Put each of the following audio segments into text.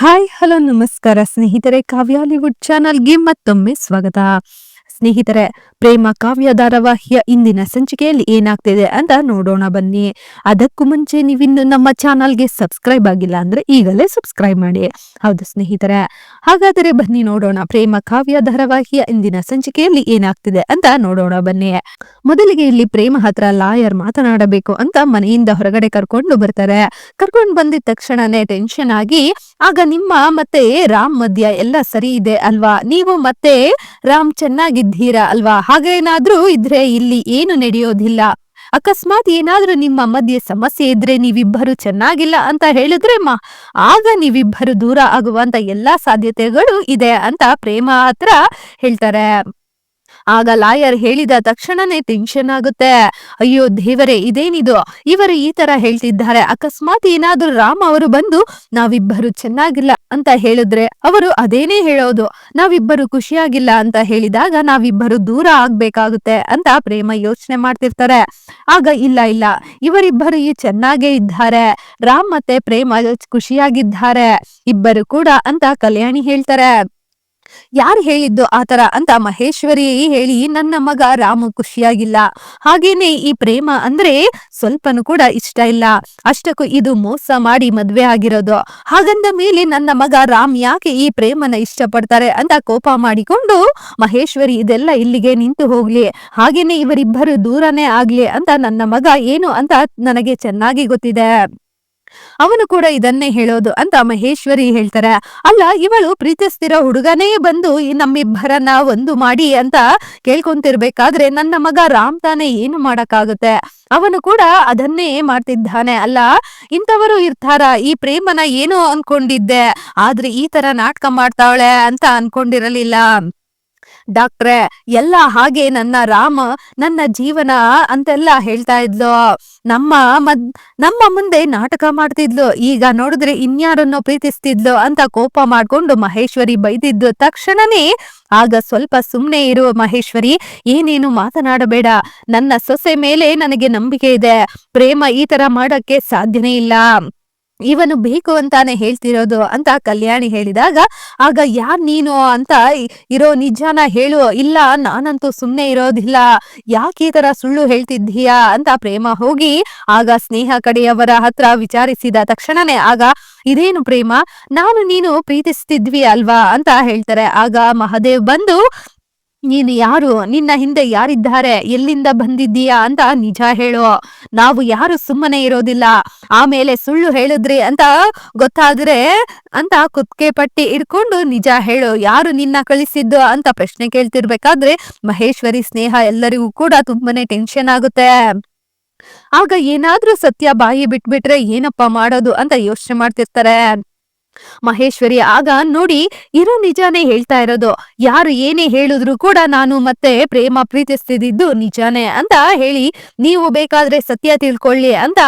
Hi hello ನಮಸ್ಕಾರ ಸ್ನೇಹಿತರೆ ಕಾವ್ಯಾಲಿವುಡ್ ಚಾನಲ್ಗೆ ಮತ್ತೊಮ್ಮೆ ಸ್ವಾಗತ. ಸ್ನೇಹಿತರೆ, ಪ್ರೇಮ ಕಾವ್ಯ ಧಾರಾವಾಹಿಯ ಇಂದಿನ ಸಂಚಿಕೆಯಲ್ಲಿ ಏನಾಗ್ತಿದೆ ಅಂತ ನೋಡೋಣ ಬನ್ನಿ. ಅದಕ್ಕೂ ಮುಂಚೆ ನೀವಿನ್ನು ನಮ್ಮ ಚಾನಲ್ಗೆ ಸಬ್ಸ್ಕ್ರೈಬ್ ಆಗಿಲ್ಲ ಅಂದ್ರೆ ಈಗಲೇ ಸಬ್ಸ್ಕ್ರೈಬ್ ಮಾಡಿ. ಹೌದು ಸ್ನೇಹಿತರೆ, ಹಾಗಾದರೆ ಬನ್ನಿ ನೋಡೋಣ ಪ್ರೇಮ ಕಾವ್ಯ ಧಾರಾವಾಹಿಯ ಇಂದಿನ ಸಂಚಿಕೆಯಲ್ಲಿ ಏನಾಗ್ತಿದೆ ಅಂತ ನೋಡೋಣ ಬನ್ನಿ. ಮೊದಲಿಗೆ ಇಲ್ಲಿ ಪ್ರೇಮ ಹತ್ರ ಲಾಯರ್ ಮಾತನಾಡಬೇಕು ಅಂತ ಮನೆಯಿಂದ ಹೊರಗಡೆ ಕರ್ಕೊಂಡು ಬರ್ತಾರೆ. ಕರ್ಕೊಂಡು ಬಂದಿದ ತಕ್ಷಣನೇ ಟೆನ್ಷನ್ ಆಗಿ, ಆಗ ನಿಮ್ಮ ಮತ್ತೆ ರಾಮ್ ಮಧ್ಯ ಎಲ್ಲ ಸರಿ ಇದೆ ಅಲ್ವಾ? ನೀವು ಮತ್ತೆ ರಾಮ್ ಚೆನ್ನಾಗಿದ್ದೀರಾ ಅಲ್ವಾ? ಹಾಗೇನಾದ್ರೂ ಇದ್ರೆ ಇಲ್ಲಿ ಏನು ನಡೆಯೋದಿಲ್ಲ. ಅಕಸ್ಮಾತ್ ಏನಾದ್ರೂ ನಿಮ್ಮ ಮಧ್ಯೆ ಸಮಸ್ಯೆ ಇದ್ರೆ ನೀವಿಬ್ಬರು ಚೆನ್ನಾಗಿಲ್ಲ ಅಂತ ಹೇಳಿದ್ರೆ ಮಾ, ಆಗ ನೀವಿಬ್ಬರು ದೂರ ಆಗುವಂತ ಎಲ್ಲಾ ಸಾಧ್ಯತೆಗಳು ಇದೆ ಅಂತ ಪ್ರೇಮ ಹತ್ರ ಹೇಳ್ತಾರೆ. ಆಗ ಲಾಯರ್ ಹೇಳಿದ ತಕ್ಷಣನೇ ಟೆನ್ಷನ್ ಆಗುತ್ತೆ. ಅಯ್ಯೋ ದೇವರೇ, ಇದೇನಿದು? ಇವರು ಈ ತರ ಹೇಳ್ತಿದ್ದಾರೆ. ಅಕಸ್ಮಾತ್ ಏನಾದ್ರೂ ರಾಮ್ ಅವರು ಬಂದು, ನಾವಿಬ್ಬರು ಚೆನ್ನಾಗಿಲ್ಲ ಅಂತ ಹೇಳಿದ್ರೆ ಅವರು ಅದೇನೇ ಹೇಳೋದು? ನಾವಿಬ್ಬರು ಖುಷಿಯಾಗಿಲ್ಲ ಅಂತ ಹೇಳಿದಾಗ ನಾವಿಬ್ಬರು ದೂರ ಆಗ್ಬೇಕಾಗುತ್ತೆ ಅಂತ ಪ್ರೇಮ ಯೋಚನೆ ಮಾಡ್ತಿರ್ತಾರೆ. ಆಗ ಇಲ್ಲ ಇಲ್ಲ. ಇವರಿಬ್ಬರು ಈ ಚೆನ್ನಾಗೇ ಇದ್ದಾರೆ. ರಾಮ್ ಮತ್ತೆ ಪ್ರೇಮ ಖುಷಿಯಾಗಿದ್ದಾರೆ. ಇಬ್ಬರು ಕೂಡ ಅಂತ ಕಲ್ಯಾಣಿ ಹೇಳ್ತಾರೆ. ಯಾರು ಹೇಳಿದ್ದು ಆತರ ಅಂತ ಮಹೇಶ್ವರಿ ಹೇಳಿ, ನನ್ನ ಮಗ ರಾಮು ಖುಷಿಯಾಗಿಲ್ಲ. ಹಾಗೇನೆ ಈ ಪ್ರೇಮ ಅಂದ್ರೆ ಸ್ವಲ್ಪನೂ ಕೂಡ ಇಷ್ಟ ಇಲ್ಲ. ಅಷ್ಟಕ್ಕೂ ಇದು ಮೋಸ ಮಾಡಿ ಮದ್ವೆ ಆಗಿರೋದು. ಹಾಗಂದ ಮೇಲೆ ನನ್ನ ಮಗ ರಾಮ್ ಯಾಕೆ ಈ ಪ್ರೇಮನ ಇಷ್ಟಪಡ್ತಾರೆ ಅಂತ ಕೋಪ ಮಾಡಿಕೊಂಡು ಮಹೇಶ್ವರಿ ಇದೆಲ್ಲ ಇಲ್ಲಿಗೆ ನಿಂತು ಹೋಗ್ಲಿ. ಹಾಗೇನೆ ಇವರಿಬ್ಬರು ದೂರನೇ ಆಗ್ಲಿ ಅಂತ ನನ್ನ ಮಗ ಏನು ಅಂತ ನನಗೆ ಚೆನ್ನಾಗಿ ಗೊತ್ತಿದೆ. ಅವನು ಕೂಡ ಇದನ್ನೇ ಹೇಳೋದು ಅಂತ ಮಹೇಶ್ವರಿ ಹೇಳ್ತಾರೆ. ಅಲ್ಲ, ಇವಳು ಪ್ರೀತಿಸ್ತಿರೋ ಹುಡುಗನೇ ಬಂದು ನಮ್ಮಿಬ್ಬರನ್ನ ಒಂದು ಮಾಡಿ ಅಂತ ಕೇಳ್ಕೊಂತಿರ್ಬೇಕಾದ್ರೆ ನನ್ನ ಮಗ ರಾಮ್ ತಾನೇ ಏನು ಮಾಡಕ್ಕಾಗುತ್ತೆ? ಅವನು ಕೂಡ ಅದನ್ನೇ ಮಾಡ್ತಿದ್ದಾನೆ. ಅಲ್ಲ, ಇಂಥವರು ಇರ್ತಾರ? ಈ ಪ್ರೇಮನ ಏನೋ ಅನ್ಕೊಂಡಿದ್ದೆ? ಆದ್ರೆ ಈ ತರ ನಾಟಕ ಮಾಡ್ತಾವಳೆ ಅಂತ ಅನ್ಕೊಂಡಿರಲಿಲ್ಲ. ಡಾಕ್ಟ್ರೆ, ಎಲ್ಲ ಹಾಗೆ ನನ್ನ ರಾಮ ನನ್ನ ಜೀವನ ಅಂತೆಲ್ಲ ಹೇಳ್ತಾ ಇದ್ಲು. ನಮ್ಮ ಮದ್, ನಮ್ಮ ಮುಂದೆ ನಾಟಕ ಮಾಡ್ತಿದ್ಲು. ಈಗ ನೋಡಿದ್ರೆ ಇನ್ಯಾರನ್ನು ಪ್ರೀತಿಸ್ತಿದ್ಲು ಅಂತ ಕೋಪ ಮಾಡ್ಕೊಂಡು ಮಹೇಶ್ವರಿ ಬೈದಿದ್ದು ತಕ್ಷಣನೇ ಆಗ ಸ್ವಲ್ಪ ಸುಮ್ಮನೆ ಇರು ಮಹೇಶ್ವರಿ, ಏನೇನು ಮಾತನಾಡಬೇಡ. ನನ್ನ ಸೊಸೆ ಮೇಲೆ ನನಗೆ ನಂಬಿಕೆ ಇದೆ. ಪ್ರೇಮ ಈ ತರ ಮಾಡಕ್ಕೆ ಸಾಧ್ಯನೇ ಇಲ್ಲ. ಇವನು ಬೇಕು ಅಂತಾನೆ ಹೇಳ್ತಿರೋದು ಅಂತ ಕಲ್ಯಾಣಿ ಹೇಳಿದಾಗ, ಆಗ ಯಾರ್ ನೀನು ಅಂತ ಇರೋ ನಿಜಾನ ಹೇಳು, ಇಲ್ಲ ನಾನಂತೂ ಸುಮ್ಮನೆ ಇರೋದಿಲ್ಲ, ಯಾಕೆ ಈ ತರ ಸುಳ್ಳು ಹೇಳ್ತಿದ್ದೀಯಾ ಅಂತ ಪ್ರೇಮ ಹೋಗಿ, ಆಗ ಸ್ನೇಹ ಕಡೆಯವರ ಹತ್ರ ವಿಚಾರಿಸಿದ ತಕ್ಷಣನೇ ಆಗ, ಇದೇನು ಪ್ರೇಮ? ನಾನು ನೀನು ಪ್ರೀತಿಸ್ತಿದ್ವಿ ಅಲ್ವಾ ಅಂತ ಹೇಳ್ತಾರೆ. ಆಗ ಮಹದೇವ್ ಬಂದು ನೀನು ಯಾರು? ನಿನ್ನ ಹಿಂದೆ ಯಾರಿದ್ದಾರೆ? ಎಲ್ಲಿಂದ ಬಂದಿದ್ದೀಯಾ ಅಂತ ನಿಜ ಹೇಳು. ನಾವು ಯಾರು ಸುಮ್ಮನೆ ಇರೋದಿಲ್ಲ. ಆಮೇಲೆ ಸುಳ್ಳು ಹೇಳಿದ್ರಿ ಅಂತ ಗೊತ್ತಾದ್ರೆ ಅಂತ ಕುತ್ಕೆ ಪಟ್ಟಿ ಇಟ್ಕೊಂಡು ನಿಜ ಹೇಳು. ಯಾರು ನಿನ್ನ ಕಳಿಸಿದ್ದು ಅಂತ ಪ್ರಶ್ನೆ ಕೇಳ್ತಿರ್ಬೇಕಾದ್ರೆ ಮಹೇಶ್ವರಿ ಸ್ನೇಹ ಎಲ್ಲರಿಗೂ ಕೂಡ ತುಂಬಾನೇ ಟೆನ್ಷನ್ ಆಗುತ್ತೆ. ಆಗ ಏನಾದ್ರೂ ಸತ್ಯ ಬಾಯಿ ಬಿಟ್ಬಿಟ್ರೆ ಏನಪ್ಪಾ ಮಾಡೋದು ಅಂತ ಯೋಚನೆ ಮಾಡ್ತಿರ್ತಾರೆ. ಮಹೇಶ್ವರಿ, ಆಗ ನೋಡಿ ಇರೋ ನಿಜಾನೇ ಹೇಳ್ತಾ ಇರೋದು. ಯಾರು ಏನೇ ಹೇಳಿದ್ರು ಕೂಡ ನಾನು ಮತ್ತೆ ಪ್ರೇಮ ಪ್ರೀತಿಸ್ತಿದ್ದು ನಿಜಾನೇ ಅಂತ ಹೇಳಿ, ನೀವು ಬೇಕಾದ್ರೆ ಸತ್ಯ ತಿಳ್ಕೊಳ್ಳಿ ಅಂತ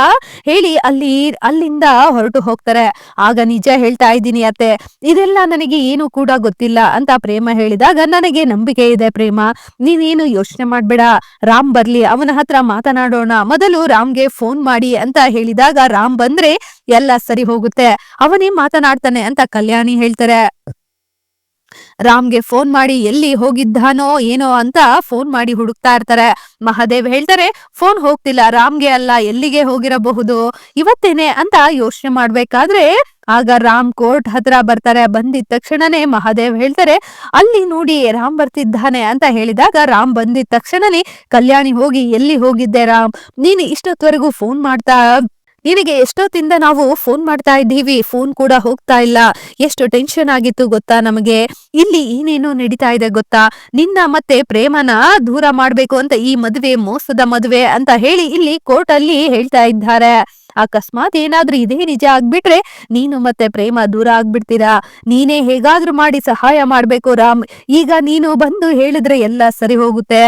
ಹೇಳಿ ಅಲ್ಲಿ, ಅಲ್ಲಿಂದ ಹೊರಟು ಹೋಗ್ತಾರೆ. ಆಗ ನಿಜ ಹೇಳ್ತಾ ಇದ್ದೀನಿ ಅತ್ತೆ. ಇದೆಲ್ಲ ನನಗೆ ಏನು ಕೂಡ ಗೊತ್ತಿಲ್ಲ ಅಂತ ಪ್ರೇಮ ಹೇಳಿದಾಗ ನನಗೆ ನಂಬಿಕೆ ಇದೆ ಪ್ರೇಮ. ನೀವೇನು ಯೋಚನೆ ಮಾಡ್ಬೇಡ. ರಾಮ್ ಬರ್ಲಿ, ಅವನ ಹತ್ರ ಮಾತನಾಡೋಣ. ಮೊದಲು ರಾಮ್ಗೆ ಫೋನ್ ಮಾಡಿ ಅಂತ ಹೇಳಿದಾಗ ರಾಮ್ ಬಂದ್ರೆ ಎಲ್ಲ ಸರಿ ಹೋಗುತ್ತೆ. ಅವನೇ ಮಾತನಾಡ್ತಾನೆ ಅಂತ ಕಲ್ಯಾಣಿ ಹೇಳ್ತಾರೆ. ರಾಮ್ಗೆ ಫೋನ್ ಮಾಡಿ ಎಲ್ಲಿ ಹೋಗಿದ್ದಾನೋ ಏನೋ ಅಂತ ಫೋನ್ ಮಾಡಿ ಹುಡುಕ್ತಾ ಇರ್ತಾರೆ. ಮಹಾದೇವ್ ಹೇಳ್ತಾರೆ ಫೋನ್ ಹೋಗ್ತಿಲ್ಲ, ರಾಮ್ಗೆ ಅಲ್ಲ, ಎಲ್ಲಿಗೆ ಹೋಗಿರಬಹುದು? ಇವತ್ತೇನೆ ಅಂತ ಯೋಚನೆ ಮಾಡ್ಬೇಕಾದ್ರೆ ಆಗ ರಾಮ್ ಕೋರ್ಟ್ ಹತ್ರ ಬರ್ತಾರೆ. ಬಂದಿದ ತಕ್ಷಣನೇ ಮಹಾದೇವ್ ಹೇಳ್ತಾರೆ, ಅಲ್ಲಿ ನೋಡಿ ರಾಮ್ ಬರ್ತಿದ್ದಾನೆ ಅಂತ ಹೇಳಿದಾಗ ರಾಮ್ ಬಂದಿದ ತಕ್ಷಣನೇ ಕಲ್ಯಾಣಿ ಹೋಗಿ, ಎಲ್ಲಿ ಹೋಗಿದ್ದೆ ರಾಮ್? ನೀನು ಇಷ್ಟೊತ್ತವರೆಗೂ ಫೋನ್ ಮಾಡ್ತಾ ನಿನಗೆ ಎಷ್ಟೊತ್ತಿಂದ ನಾವು ಫೋನ್ ಮಾಡ್ತಾ ಇದ್ದೀವಿ, ಫೋನ್ ಕೂಡ ಹೋಗ್ತಾ ಇಲ್ಲ. ಎಷ್ಟು ಟೆನ್ಷನ್ ಆಗಿತ್ತು ಗೊತ್ತಾ ನಮಗೆ? ಇಲ್ಲಿ ಏನೇನೋ ನಡೀತಾ ಇದೆ ಗೊತ್ತಾ? ನಿನ್ನ ಮತ್ತೆ ಪ್ರೇಮನ ದೂರ ಮಾಡ್ಬೇಕು ಅಂತ ಈ ಮದುವೆ, ಮೋಸದ ಮದುವೆ ಅಂತ ಹೇಳಿ ಇಲ್ಲಿ ಕೋರ್ಟ್ ಅಲ್ಲಿ ಹೇಳ್ತಾ ಇದ್ದಾರೆ. ಅಕಸ್ಮಾತ್ ಏನಾದ್ರೂ ಇದೇ ನಿಜ ಆಗ್ಬಿಟ್ರೆ ನೀನು ಮತ್ತೆ ಪ್ರೇಮ ದೂರ ಆಗ್ಬಿಡ್ತೀರಾ? ನೀನೇ ಹೇಗಾದ್ರೂ ಮಾಡಿ ಸಹಾಯ ಮಾಡ್ಬೇಕು ರಾಮ್. ಈಗ ನೀನು ಬಂದು ಹೇಳಿದ್ರೆ ಎಲ್ಲ ಸರಿ ಹೋಗುತ್ತೆ.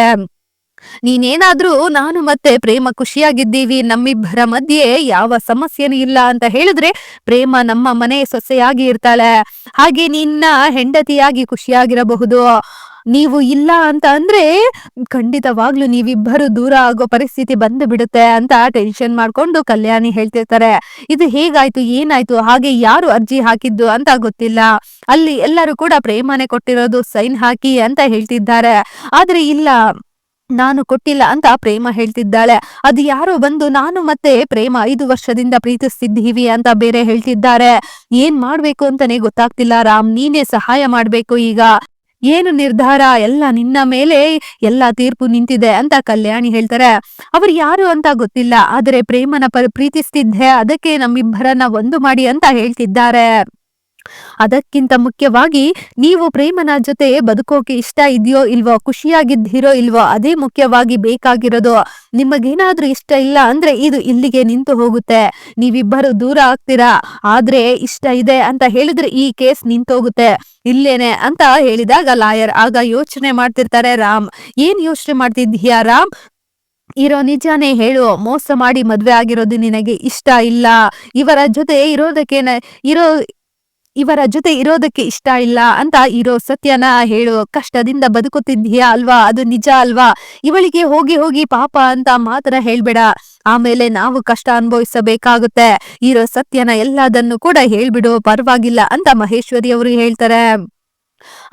ನೀನೇನಾದ್ರೂ ನಾನು ಮತ್ತೆ ಪ್ರೇಮ ಖುಷಿಯಾಗಿದ್ದೀವಿ, ನಮ್ಮಿಬ್ಬರ ಮಧ್ಯೆ ಯಾವ ಸಮಸ್ಯೆನೂ ಇಲ್ಲ ಅಂತ ಹೇಳಿದ್ರೆ ಪ್ರೇಮ ನಮ್ಮ ಮನೆ ಸೊಸೆಯಾಗಿ ಇರ್ತಾಳೆ. ಹಾಗೆ ನಿನ್ನ ಹೆಂಡತಿಯಾಗಿ ಖುಷಿಯಾಗಿರಬಹುದು. ನೀವು ಇಲ್ಲ ಅಂತ ಅಂದ್ರೆ ಖಂಡಿತವಾಗ್ಲೂ ನೀವಿಬ್ಬರು ದೂರ ಆಗೋ ಪರಿಸ್ಥಿತಿ ಬಂದು ಬಿಡುತ್ತೆ ಅಂತ ಟೆನ್ಷನ್ ಮಾಡ್ಕೊಂಡು ಕಲ್ಯಾಣಿ ಹೇಳ್ತಿರ್ತಾರೆ. ಇದು ಹೇಗಾಯ್ತು, ಏನಾಯ್ತು, ಹಾಗೆ ಯಾರು ಅರ್ಜಿ ಹಾಕಿದ್ದು ಅಂತ ಗೊತ್ತಿಲ್ಲ. ಅಲ್ಲಿ ಎಲ್ಲರೂ ಕೂಡ ಪ್ರೇಮನೆ ಕೊಟ್ಟಿರೋದು ಸೈನ್ ಹಾಕಿ ಅಂತ ಹೇಳ್ತಿದ್ದಾರೆ. ಆದ್ರೆ ಇಲ್ಲ ನಾನು ಕೊಟ್ಟಿಲ್ಲ ಅಂತ ಪ್ರೇಮ ಹೇಳ್ತಿದ್ದಾಳೆ. ಅದು ಯಾರೋ ಬಂದು ನಾನು ಮತ್ತೆ ಪ್ರೇಮ ಐದು ವರ್ಷದಿಂದ ಪ್ರೀತಿಸ್ತಿದ್ದೀವಿ ಅಂತ ಬೇರೆ ಹೇಳ್ತಿದ್ದಾರೆ. ಏನ್ ಮಾಡ್ಬೇಕು ಅಂತಾನೆ ಗೊತ್ತಾಗ್ತಿಲ್ಲ. ರಾಮ್, ನೀನೇ ಸಹಾಯ ಮಾಡ್ಬೇಕು ಈಗ. ಏನು ನಿರ್ಧಾರ? ಎಲ್ಲ ನಿನ್ನ ಮೇಲೆ ಎಲ್ಲ ತೀರ್ಪು ನಿಂತಿದೆ ಅಂತ ಕಲ್ಯಾಣಿ ಹೇಳ್ತಾರೆ. ಅವ್ರು ಯಾರು ಅಂತ ಗೊತ್ತಿಲ್ಲ. ಆದರೆ ಪ್ರೇಮನ ಪರ ಪ್ರೀತಿಸ್ತಿದ್ದೆ. ಅದಕ್ಕೆ ನಮ್ಮಿಬ್ಬರನ್ನ ಒಂದು ಮಾಡಿ ಅಂತ ಹೇಳ್ತಿದ್ದಾರೆ. ಅದಕ್ಕಿಂತ ಮುಖ್ಯವಾಗಿ ನೀವು ಪ್ರೇಮನ ಜೊತೆ ಬದುಕೋಕೆ ಇಷ್ಟ ಇದೆಯೋ ಇಲ್ವೋ, ಖುಷಿಯಾಗಿದ್ದೀರೋ ಇಲ್ವೋ, ಅದೇ ಮುಖ್ಯವಾಗಿ ಬೇಕಾಗಿರೋದು ನಿಮಗೇನಾದ್ರೂ ಇಷ್ಟ ಇಲ್ಲ ಅಂದ್ರೆ ಇದು ಇಲ್ಲಿಗೆ ನಿಂತು ಹೋಗುತ್ತೆ. ನೀವಿಬ್ಬರು ದೂರ ಆಗ್ತೀರಾ? ಆದ್ರೆ ಇಷ್ಟ ಇದೆ ಅಂತ ಹೇಳಿದ್ರೆ ಈ ಕೇಸ್ ನಿಂತೋಗುತ್ತೆ. ಇಲ್ಲೇನೆ ಅಂತ ಹೇಳಿದಾಗ ಲಾಯರ್ ಆಗ ಯೋಚನೆ ಮಾಡ್ತಿರ್ತಾರೆ ರಾಮ್. ಏನ್ ಯೋಚನೆ ಮಾಡ್ತಿದ್ದೀಯಾ ರಾಮ್? ಇರೋ ನಿಜಾನೇ ಹೇಳು, ಮೋಸ ಮಾಡಿ ಮದ್ವೆ ಆಗಿರೋದು ನಿನಗೆ ಇಷ್ಟ ಇಲ್ಲ. ಇವರ ಜೊತೆ ಇರೋದಕ್ಕೆ ಇರೋ ಇವರ ಜೊತೆ ಇರೋದಕ್ಕೆ ಇಷ್ಟ ಇಲ್ಲ ಅಂತ ಇರೋ ಸತ್ಯನ ಹೇಳು ಕಷ್ಟದಿಂದ ಬದುಕುತ್ತಿದ್ದೀಯಾ ಅಲ್ವಾ? ಅದು ನಿಜ ಅಲ್ವಾ? ಇವಳಿಗೆ ಹೋಗಿ ಹೋಗಿ ಪಾಪ ಅಂತ ಮಾತ್ರ ಹೇಳ್ಬೇಡ. ಆಮೇಲೆ ನಾವು ಕಷ್ಟ ಅನುಭವಿಸಬೇಕಾಗುತ್ತೆ. ಇರೋ ಸತ್ಯನ ಎಲ್ಲದನ್ನು ಕೂಡ ಹೇಳ್ಬಿಡು, ಪರವಾಗಿಲ್ಲ ಅಂತ ಮಹೇಶ್ವರಿ ಅವರು ಹೇಳ್ತಾರೆ.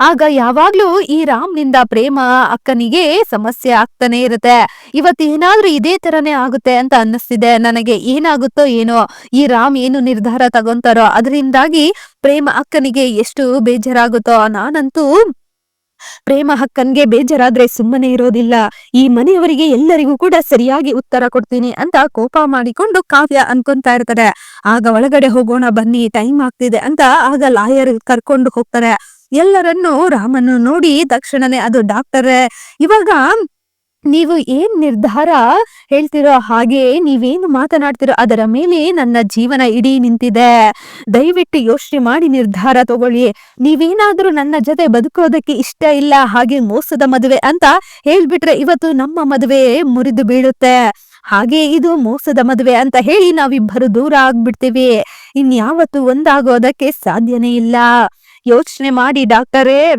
ಆಗ ಯಾವಾಗ್ಲೂ ಈ ರಾಮ್ನಿಂದ ಪ್ರೇಮ ಅಕ್ಕನಿಗೆ ಸಮಸ್ಯೆ ಆಗ್ತಾನೆ ಇರುತ್ತೆ. ಇವತ್ತೇನಾದ್ರೂ ಇದೇ ತರನೇ ಆಗುತ್ತೆ ಅಂತ ಅನ್ನಿಸ್ತಿದೆ. ನನಗೆ ಏನಾಗುತ್ತೋ ಏನೋ, ಈ ರಾಮ್ ಏನು ನಿರ್ಧಾರ ತಗೊಂತಾರೋ ಅದರಿಂದಾಗಿ ಪ್ರೇಮ ಅಕ್ಕನಿಗೆ ಎಷ್ಟು ಬೇಜಾರಾಗುತ್ತೋ, ನಾನಂತೂ ಪ್ರೇಮ ಹಕ್ಕನ್ಗೆ ಬೇಜಾರಾದ್ರೆ ಸುಮ್ಮನೆ ಇರೋದಿಲ್ಲ. ಈ ಮನೆಯವರಿಗೆ ಎಲ್ಲರಿಗೂ ಕೂಡ ಸರಿಯಾಗಿ ಉತ್ತರ ಕೊಡ್ತೀನಿ ಅಂತ ಕೋಪ ಮಾಡಿಕೊಂಡು ಕಾವ್ಯ ಅನ್ಕೊಂತಾ ಇರ್ತಾರೆ. ಆಗ ಒಳಗಡೆ ಹೋಗೋಣ ಬನ್ನಿ, ಟೈಮ್ ಆಗ್ತಿದೆ ಅಂತ ಆಗ ಲಾಯರ್ ಕರ್ಕೊಂಡು ಹೋಗ್ತಾರೆ. ಎಲ್ಲರನ್ನು ರಾಮನು ನೋಡಿ ತಕ್ಷಣನೇ ಅದು ಡಾಕ್ಟರ್, ಇವಾಗ ನೀವು ಏನ್ ನಿರ್ಧಾರ ಹೇಳ್ತಿರೋ ಹಾಗೆ ನೀವೇನು ಮಾತನಾಡ್ತಿರೋ ಅದರ ಮೇಲೆ ನನ್ನ ಜೀವನ ಇಡೀ ನಿಂತಿದೆ. ದಯವಿಟ್ಟು ಯೋಚನೆ ಮಾಡಿ ನಿರ್ಧಾರ ತಗೊಳ್ಳಿ. ನೀವೇನಾದ್ರೂ ನನ್ನ ಜೊತೆ ಬದುಕೋದಕ್ಕೆ ಇಷ್ಟ ಇಲ್ಲ, ಹಾಗೆ ಮೋಸದ ಮದುವೆ ಅಂತ ಹೇಳ್ಬಿಟ್ರೆ ಇವತ್ತು ನಮ್ಮ ಮದುವೆ ಮುರಿದು ಬೀಳುತ್ತೆ. ಹಾಗೆ ಇದು ಮೋಸದ ಮದುವೆ ಅಂತ ಹೇಳಿ ನಾವಿಬ್ಬರು ದೂರ ಆಗ್ಬಿಡ್ತೀವಿ. ಇನ್ಯಾವತ್ತು ಒಂದಾಗೋದಕ್ಕೆ ಸಾಧ್ಯನೇ ಇಲ್ಲ. ಯೋಚನೆ ಮಾಡಿ ಡಾಕ್ಟರೇ.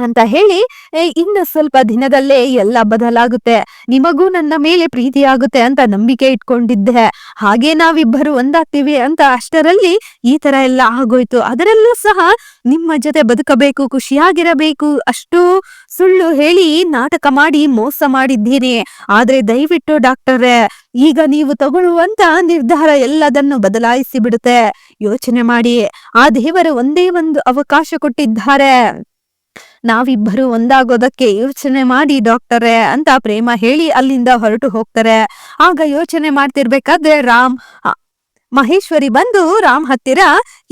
ಅಂತ ಹೇಳಿ "ಏ, ಇನ್ನು ಸ್ವಲ್ಪ ದಿನದಲ್ಲೇ ಎಲ್ಲ ಬದಲಾಗುತ್ತೆ. ನಿಮಗೂ ನನ್ನ ಮೇಲೆ ಪ್ರೀತಿ ಆಗುತ್ತೆ ಅಂತ ನಂಬಿಕೆ ಇಟ್ಕೊಂಡಿದ್ದೆ. ಹಾಗೆ ನಾವಿಬ್ಬರು ಒಂದಾಗ್ತೀವಿ ಅಂತ ಅಷ್ಟರಲ್ಲಿ ಈ ತರ ಎಲ್ಲ ಆಗೋಯ್ತು. ಅದರಲ್ಲೂ ಸಹ ನಿಮ್ಮ ಜೊತೆ ಬದುಕಬೇಕು ಖುಷಿಯಾಗಿರಬೇಕು ಅಷ್ಟು ಸುಳ್ಳು ಹೇಳಿ ನಾಟಕ ಮಾಡಿ ಮೋಸ ಮಾಡಿದ್ದೀನಿ ಆದ್ರೆ ದಯವಿಟ್ಟು ಡಾಕ್ಟರೇ ಈಗ ನೀವು ತಗೊಳ್ಳುವಂತ ನಿರ್ಧಾರ ಎಲ್ಲದನ್ನು ಬದಲಾಯಿಸಿ ಬಿಡುತ್ತೆ ಯೋಚನೆ ಮಾಡಿ. ಆ ದೇವರು ಒಂದೇ ಒಂದು ಅವಕಾಶ ಕೊಟ್ಟಿದ್ದಾರೆ. ನಾವಿಬ್ಬರು ಒಂದಾಗೋದಕ್ಕೆ ಯೋಚನೆ ಮಾಡಿ, ಡಾಕ್ಟರೇ ಅಂತ ಪ್ರೇಮ ಹೇಳಿ ಅಲ್ಲಿಂದ ಹೊರಟು ಹೋಗ್ತಾರೆ. ಆಗ ಯೋಚನೆ ಮಾಡ್ತಿರ್ಬೇಕಾದ್ರೆ ರಾಮ್ ಮಹೇಶ್ವರಿ ಬಂದು ರಾಮ್ ಹತ್ತಿರ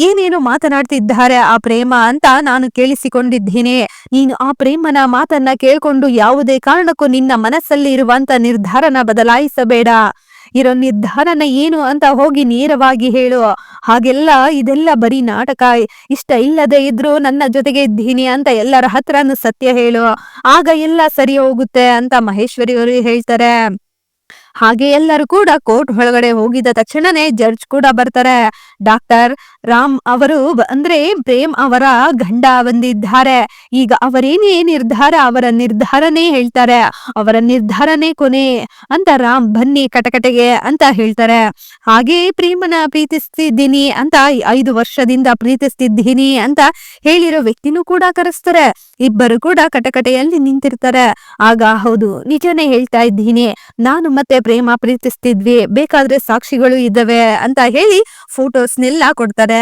ಏನೇನು ಮಾತನಾಡ್ತಿದ್ದಾರೆ ಆ ಪ್ರೇಮ ಅಂತ ನಾನು ಕೇಳಿಸಿಕೊಂಡಿದ್ದೀನಿ. ನೀನು ಆ ಪ್ರೇಮನ ಮಾತನ್ನ ಕೇಳ್ಕೊಂಡು ಯಾವುದೇ ಕಾರಣಕ್ಕೂ ನಿನ್ನ ಮನಸ್ಸಲ್ಲಿ ಇರುವಂತ ನಿರ್ಧಾರನ ಬದಲಾಯಿಸಬೇಡ. ಇರೋ ನಿರ್ಧಾರನ ಏನು ಅಂತ ಹೋಗಿ ನೇರವಾಗಿ ಹೇಳು. ಹಾಗೆಲ್ಲ ಇದೆಲ್ಲ ಬರೀ ನಾಟಕ. ಇಷ್ಟ ಇಲ್ಲದೆ ಇದ್ರು ನನ್ನ ಜೊತೆಗೆ ಇದ್ದೀನಿ ಅಂತ ಎಲ್ಲರ ಹತ್ರನು ಸತ್ಯ ಹೇಳು. ಆಗ ಎಲ್ಲ ಸರಿ ಹೋಗುತ್ತೆ ಅಂತ ಮಹೇಶ್ವರಿ ಅವರು ಹೇಳ್ತಾರೆ. ಹಾಗೆ ಎಲ್ಲರೂ ಕೂಡ ಕೋರ್ಟ್ ಒಳಗಡೆ ಹೋಗಿದ ತಕ್ಷಣನೇ ಜಡ್ಜ್ ಕೂಡ ಬರ್ತಾರೆ. ಡಾಕ್ಟರ್ ರಾಮ್ ಅವರು ಅಂದ್ರೆ ಪ್ರೇಮ್ ಅವರ ಗಂಡ ಬಂದಿದ್ದಾರೆ. ಈಗ ಅವರೇನೇ ನಿರ್ಧಾರ, ಅವರ ನಿರ್ಧಾರನೇ ಹೇಳ್ತಾರೆ. ಅವರ ನಿರ್ಧಾರನೇ ಕೊನೆ ಅಂತ ರಾಮ್ ಬನ್ನಿ ಕಟಕಟೆಗೆ ಅಂತ ಹೇಳ್ತಾರೆ. ಹಾಗೆ ಪ್ರೇಮನ ಪ್ರೀತಿಸ್ತಿದ್ದೀನಿ ಅಂತ ಐದು ವರ್ಷದಿಂದ ಪ್ರೀತಿಸ್ತಿದ್ದೀನಿ ಅಂತ ಹೇಳಿರೋ ವ್ಯಕ್ತಿನೂ ಕೂಡ ಕರೆಸ್ತಾರೆ. ಇಬ್ಬರು ಕೂಡ ಕಟಕಟೆಯಲ್ಲಿ ನಿಂತಿರ್ತಾರೆ. ಆಗ ಹೌದು, ನಿಜನೇ ಹೇಳ್ತಾ ಇದ್ದೀನಿ. ನಾನು ಮತ್ತೆ ಪ್ರೇಮ ಪ್ರೀತಿಸ್ತಿದ್ವಿ, ಬೇಕಾದ್ರೆ ಸಾಕ್ಷಿಗಳು ಇದ್ದಾವೆ ಅಂತ ಹೇಳಿ ಫೋಟೋಸ್ನೆಲ್ಲ ಕೊಡ್ತಾರೆ.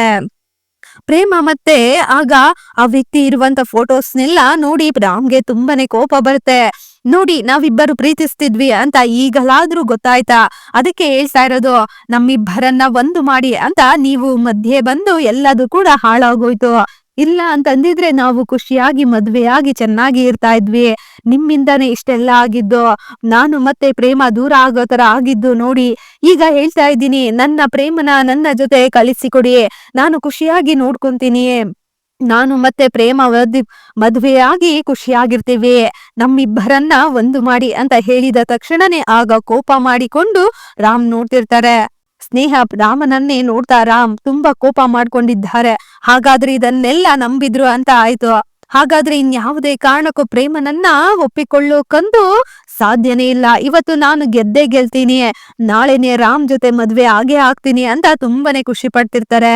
ಪ್ರೇಮ ಮತ್ತೆ ಆಗ ಆ ವ್ಯಕ್ತಿ ಇರುವಂತ ಫೋಟೋಸ್ನೆಲ್ಲ ನೋಡಿ ರಾಮ್ಗೆ ತುಂಬಾನೇ ಕೋಪ ಬರುತ್ತೆ. ನೋಡಿ, ನಾವಿಬ್ಬರು ಪ್ರೀತಿಸ್ತಿದ್ವಿ ಅಂತ ಈಗಲಾದ್ರೂ ಗೊತ್ತಾಯ್ತಾ? ಅದಕ್ಕೆ ಹೇಳ್ತಾ ಇರೋದು, ನಮ್ಮಿಬ್ಬರನ್ನ ಒಂದು ಮಾಡಿ ಅಂತ ನೀವು ಮಧ್ಯೆ ಬಂದು ಎಲ್ಲದು ಕೂಡ ಹಾಳಾಗೋಯ್ತು. ಇಲ್ಲ ಅಂತಂದಿದ್ರೆ ನಾವು ಖುಷಿಯಾಗಿ, ಮದ್ವೆಯಾಗಿ, ಚೆನ್ನಾಗಿ ಇರ್ತಾ ಇದ್ವಿ. ನಿಮ್ಮಿಂದಾನೇ ಇಷ್ಟೆಲ್ಲ ಆಗಿದ್ದು, ನಾನು ಮತ್ತೆ ಪ್ರೇಮ ದೂರ ಆಗೋ ತರ ಆಗಿದ್ದು ನೋಡಿ. ಈಗ ಹೇಳ್ತಾ ಇದ್ದೀನಿ, ನನ್ನ ಪ್ರೇಮನ ನನ್ನ ಜೊತೆ ಕಳಿಸಿಕೊಡಿ. ನಾನು ಖುಷಿಯಾಗಿ ನೋಡ್ಕೊಂತೀನಿ. ನಾನು ಮತ್ತೆ ಪ್ರೇಮ ಮದ್ ಮದ್ವೆಯಾಗಿ ಖುಷಿಯಾಗಿರ್ತೀವಿ. ನಮ್ಮಿಬ್ಬರನ್ನ ಒಂದು ಮಾಡಿ ಅಂತ ಹೇಳಿದ ತಕ್ಷಣನೇ ಆಗ ಕೋಪ ಮಾಡಿಕೊಂಡು ರಾಮ್ ನೋಡ್ತಿರ್ತಾರೆ. ಸ್ನೇಹ ರಾಮನನ್ನೇ ನೋಡ್ತಾ ರಾಮ್ ತುಂಬಾ ಕೋಪ ಮಾಡ್ಕೊಂಡಿದ್ದಾರೆ. ಹಾಗಾದ್ರೆ ಇದನ್ನೆಲ್ಲ ನಂಬಿದ್ರು ಅಂತ ಆಯ್ತು. ಹಾಗಾದ್ರೆ ಇನ್ಯಾವುದೇ ಕಾರಣಕ್ಕೂ ಪ್ರೇಮನನ್ನ ಒಪ್ಪಿಕೊಳ್ಳೋಕಂದು ಸಾಧ್ಯನೇ ಇಲ್ಲ. ಇವತ್ತು ನಾನು ಗೆದ್ದೇ ಗೆಲ್ತೀನಿ. ನಾಳೆನೆ ರಾಮ್ ಜೊತೆ ಮದ್ವೆ ಆಗೇ ಆಗ್ತೀನಿ ಅಂತ ತುಂಬಾನೇ ಖುಷಿ ಪಡ್ತಿರ್ತಾರೆ.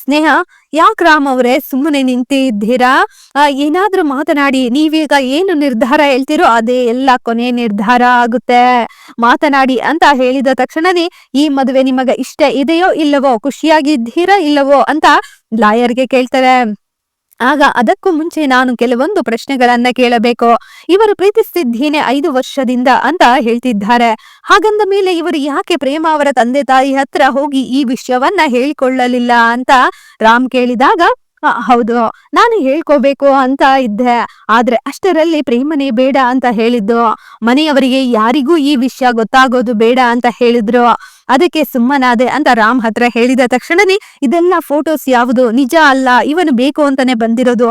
ಸ್ನೇಹ, ಯಾಕ್ ರಾಮ್ ಅವರೇ ಸುಮ್ಮನೆ ನಿಂತಿದ್ದೀರಾ? ಏನಾದ್ರೂ ಮಾತನಾಡಿ, ನೀವೀಗ ಏನು ನಿರ್ಧಾರ ಹೇಳ್ತೀರೋ ಅದೇ ಎಲ್ಲ ಕೊನೆ ನಿರ್ಧಾರ ಆಗುತ್ತೆ. ಮಾತನಾಡಿ ಅಂತ ಹೇಳಿದ ತಕ್ಷಣನೇ ಈ ಮದುವೆ ನಿಮಗ ಇಷ್ಟ ಇದೆಯೋ ಇಲ್ಲವೋ, ಖುಷಿಯಾಗಿದ್ದೀರಾ ಇಲ್ಲವೋ ಅಂತ ಲಾಯರ್ಗೆ ಕೇಳ್ತಾರೆ ಆಗ ಅದಕ್ಕೂ ಮುಂಚೆ ನಾನು ಕೆಲವೊಂದು ಪ್ರಶ್ನೆಗಳನ್ನ ಕೇಳಬೇಕು. ಇವರು ಪ್ರೀತಿಸ್ತಿದ್ದೀನಿ ಐದು ವರ್ಷದಿಂದ ಅಂತ ಹೇಳ್ತಿದ್ದಾರೆ. ಹಾಗಂದ ಮೇಲೆ ಇವರು ಯಾಕೆ ಪ್ರೇಮ ಅವರ ತಂದೆ ತಾಯಿ ಹತ್ರ ಹೋಗಿ ಈ ವಿಷಯವನ್ನ ಹೇಳಿಕೊಳ್ಳಲಿಲ್ಲ ಅಂತ ರಾಮ್ ಕೇಳಿದಾಗ "ಆ, ಹೌದು. ನಾನು ಹೇಳ್ಕೋಬೇಕು ಅಂತ ಇದ್ದೆ. ಆದ್ರೆ ಅಷ್ಟರಲ್ಲಿ ಪ್ರೇಮನೇ ಬೇಡ ಅಂತ ಹೇಳಿದ್ದು. ಮನೆಯವರಿಗೆ ಯಾರಿಗೂ ಈ ವಿಷಯ ಗೊತ್ತಾಗೋದು ಬೇಡ ಅಂತ ಹೇಳಿದ್ರು. ಅದಕ್ಕೆ ಸುಮ್ಮನಾದೆ ಅಂತ ರಾಮ್ ಹತ್ರ ಹೇಳಿದ ತಕ್ಷಣನೇ ಇದೆಲ್ಲ ಫೋಟೋಸ್ ಯಾವುದು? ನಿಜ ಅಲ್ಲ, ಇವನು ಬೇಕು ಅಂತಾನೆ ಬಂದಿರೋದು.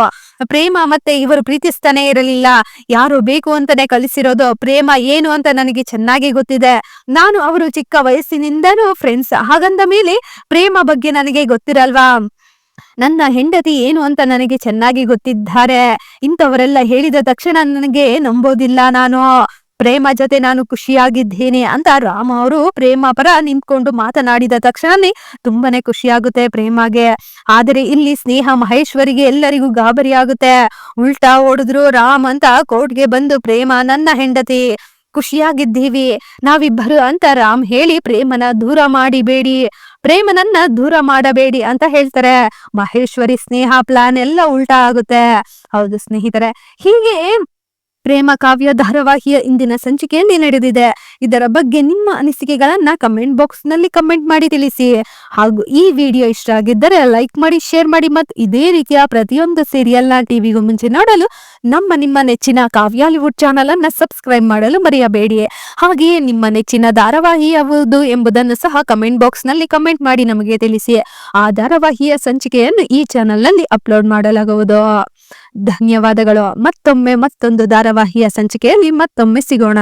ಪ್ರೇಮ ಮತ್ತೆ ಇವರು ಪ್ರೀತಿಸ್ತಾನೆ ಇರಲಿಲ್ಲ. ಯಾರು ಬೇಕು ಅಂತಾನೆ ಕಲಿಸಿರೋದು? ಪ್ರೇಮ ಏನು ಅಂತ ನನಗೆ ಚೆನ್ನಾಗಿ ಗೊತ್ತಿದೆ. ನಾನು ಅವರು ಚಿಕ್ಕ ವಯಸ್ಸಿನಿಂದನೂ ಫ್ರೆಂಡ್ಸ್ ಹಾಗಂದ ಮೇಲೆ ಪ್ರೇಮ ಬಗ್ಗೆ ನನಗೆ ಗೊತ್ತಿರಲ್ವಾ? ನನ್ನ ಹೆಂಡತಿ ಏನು ಅಂತ ನನಗೆ ಚೆನ್ನಾಗಿ ಗೊತ್ತಿದ್ದಾರೆ. ಇಂಥವರೆಲ್ಲ ಹೇಳಿದ ತಕ್ಷಣ ನನಗೆ ನಂಬೋದಿಲ್ಲ ನಾನು. ಪ್ರೇಮ ಜೊತೆ ನಾನು ಖುಷಿಯಾಗಿದ್ದೇನೆ ಅಂತ ರಾಮ ಅವರು ಪ್ರೇಮ ಪರ ನಿಂತ್ಕೊಂಡು ಮಾತನಾಡಿದ ತಕ್ಷಣನೇ ತುಂಬಾನೇ ಖುಷಿಯಾಗುತ್ತೆ ಪ್ರೇಮಗೆ. ಆದರೆ ಇಲ್ಲಿ ಸ್ನೇಹ ಮಹೇಶ್ವರಿಗೆ ಎಲ್ಲರಿಗೂ ಗಾಬರಿ ಆಗುತ್ತೆ ಉಲ್ಟಾ ಓಡಿದ್ರು ರಾಮ್ ಅಂತ ಕೋರ್ಟ್ಗೆ ಬಂದು ಪ್ರೇಮ, ನನ್ನ ಹೆಂಡತಿ, ಖುಷಿಯಾಗಿದ್ದೀವಿ. ನಾವಿಬ್ಬರು ಅಂತ ರಾಮ್ ಹೇಳಿ ಪ್ರೇಮನ ದೂರ ಮಾಡಿಬೇಡಿ. ಪ್ರೇಮನನ್ನ ದೂರ ಮಾಡಬೇಡಿ ಅಂತ ಹೇಳ್ತಾರೆ. ಮಹೇಶ್ವರಿ ಸ್ನೇಹ ಪ್ಲಾನ್ ಎಲ್ಲ ಉಲ್ಟಾ ಆಗುತ್ತೆ. ಹೌದು ಸ್ನೇಹಿತರೆ. ಹೀಗೆ ಪ್ರೇಮ ಕಾವ್ಯ ಧಾರಾವಾಹಿಯ ಇಂದಿನ ಸಂಚಿಕೆಯಲ್ಲಿ ನಡೆದಿದೆ. ಇದರ ಬಗ್ಗೆ ನಿಮ್ಮ ಅನಿಸಿಕೆಗಳನ್ನ ಕಮೆಂಟ್ ಬಾಕ್ಸ್ನಲ್ಲಿ ಕಮೆಂಟ್ ಮಾಡಿ ತಿಳಿಸಿ. ಹಾಗೂ ಈ ವಿಡಿಯೋ ಇಷ್ಟ ಆಗಿದ್ದರೆ ಲೈಕ್ ಮಾಡಿ ಶೇರ್ ಮಾಡಿ ಮತ್ತು ಇದೇ ರೀತಿಯ ಪ್ರತಿಯೊಂದು ಸೀರಿಯಲ್ನ ಟಿವಿಗೂ ಮುಂಚೆ ನೋಡಲು ನಮ್ಮ ನಿಮ್ಮ ನೆಚ್ಚಿನ ಕಾವ್ಯಾಲಿವುಡ್ ಚಾನಲ್ ಅನ್ನ ಸಬ್ಸ್ಕ್ರೈಬ್ ಮಾಡಲು ಮರೆಯಬೇಡಿ. ಹಾಗೆಯೇ ನಿಮ್ಮ ನೆಚ್ಚಿನ ಧಾರಾವಾಹಿ ಯಾವುದು ಎಂಬುದನ್ನು ಸಹ ಕಮೆಂಟ್ ಬಾಕ್ಸ್ನಲ್ಲಿ ಕಮೆಂಟ್ ಮಾಡಿ ನಮಗೆ ತಿಳಿಸಿ. ಆ ಧಾರಾವಾಹಿಯ ಸಂಚಿಕೆಯನ್ನು ಈ ಚಾನೆಲ್ನಲ್ಲಿ ಅಪ್ಲೋಡ್ ಮಾಡಲಾಗುವುದು. ಧನ್ಯವಾದಗಳು. ಮತ್ತೊಮ್ಮೆ ಮತ್ತೊಂದು ಧಾರಾವಾಹಿಯ ಸಂಚಿಕೆಯಲ್ಲಿ ಮತ್ತೊಮ್ಮೆ ಸಿಗೋಣ.